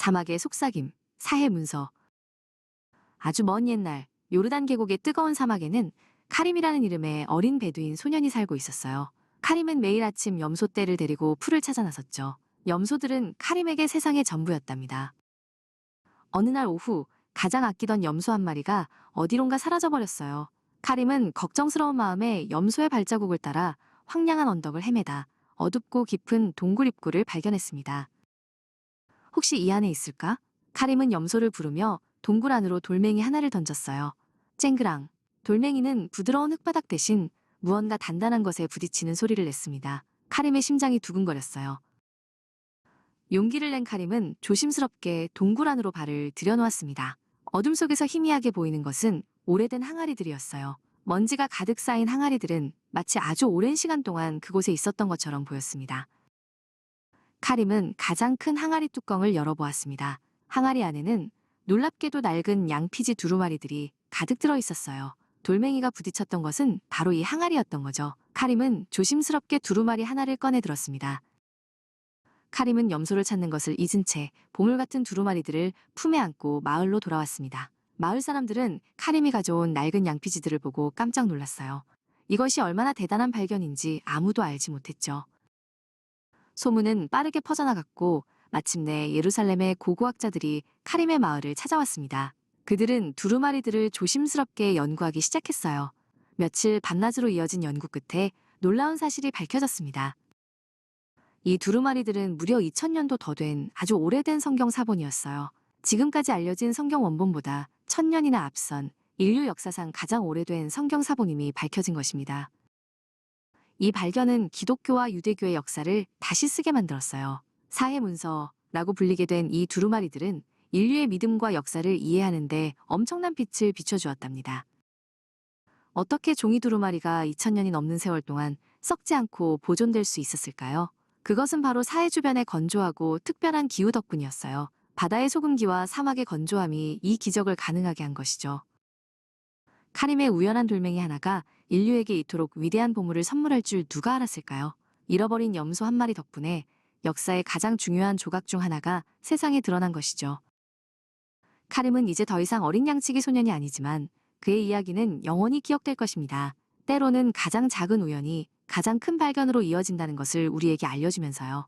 사막의 속삭임, 사해 문서. 아주 먼 옛날 요르단 계곡의 뜨거운 사막에는 카림이라는 이름의 어린 베두인 소년이 살고 있었어요. 카림은 매일 아침 염소 떼를 데리고 풀을 찾아 나섰죠. 염소들은 카림에게 세상의 전부였답니다. 어느 날 오후 가장 아끼던 염소 한 마리가 어디론가 사라져버렸어요. 카림은 걱정스러운 마음에 염소의 발자국을 따라 황량한 언덕을 헤매다 어둡고 깊은 동굴 입구를 발견했습니다. 혹시 이 안에 있을까? 카림은 염소를 부르며 동굴 안으로 돌멩이 하나를 던졌어요. 쨍그랑. 돌멩이는 부드러운 흙바닥 대신 무언가 단단한 것에 부딪히는 소리를 냈습니다. 카림의 심장이 두근거렸어요. 용기를 낸 카림은 조심스럽게 동굴 안으로 발을 들여놓았습니다. 어둠 속에서 희미하게 보이는 것은 오래된 항아리들이었어요. 먼지가 가득 쌓인 항아리들은 마치 아주 오랜 시간 동안 그곳에 있었던 것처럼 보였습니다. 카림은 가장 큰 항아리 뚜껑을 열어보았습니다. 항아리 안에는 놀랍게도 낡은 양피지 두루마리들이 가득 들어 있었어요. 돌멩이가 부딪혔던 것은 바로 이 항아리였던 거죠. 카림은 조심스럽게 두루마리 하나를 꺼내 들었습니다. 카림은 염소를 찾는 것을 잊은 채 보물 같은 두루마리들을 품에 안고 마을로 돌아왔습니다. 마을 사람들은 카림이 가져온 낡은 양피지들을 보고 깜짝 놀랐어요. 이것이 얼마나 대단한 발견인지 아무도 알지 못했죠. 소문은 빠르게 퍼져나갔고 마침내 예루살렘의 고고학자들이 카림의 마을을 찾아왔습니다. 그들은 두루마리들을 조심스럽게 연구하기 시작했어요. 며칠 밤낮으로 이어진 연구 끝에 놀라운 사실이 밝혀졌습니다. 이 두루마리들은 무려 2000년도 더 된 아주 오래된 성경 사본이었어요. 지금까지 알려진 성경 원본보다 천년이나 앞선 인류 역사상 가장 오래된 성경 사본임이 밝혀진 것입니다. 이 발견은 기독교와 유대교의 역사를 다시 쓰게 만들었어요. 사해 문서라고 불리게 된 이 두루마리들은 인류의 믿음과 역사를 이해하는데 엄청난 빛을 비춰주었답니다. 어떻게 종이 두루마리가 2000년이 넘는 세월 동안 썩지 않고 보존될 수 있었을까요? 그것은 바로 사해 주변의 건조하고 특별한 기후 덕분이었어요. 바다의 소금기와 사막의 건조함이 이 기적을 가능하게 한 것이죠. 카림의 우연한 돌멩이 하나가 인류에게 이토록 위대한 보물을 선물할 줄 누가 알았을까요? 잃어버린 염소 한 마리 덕분에 역사의 가장 중요한 조각 중 하나가 세상에 드러난 것이죠. 카림은 이제 더 이상 어린 양치기 소년이 아니지만 그의 이야기는 영원히 기억될 것입니다. 때로는 가장 작은 우연이 가장 큰 발견으로 이어진다는 것을 우리에게 알려주면서요.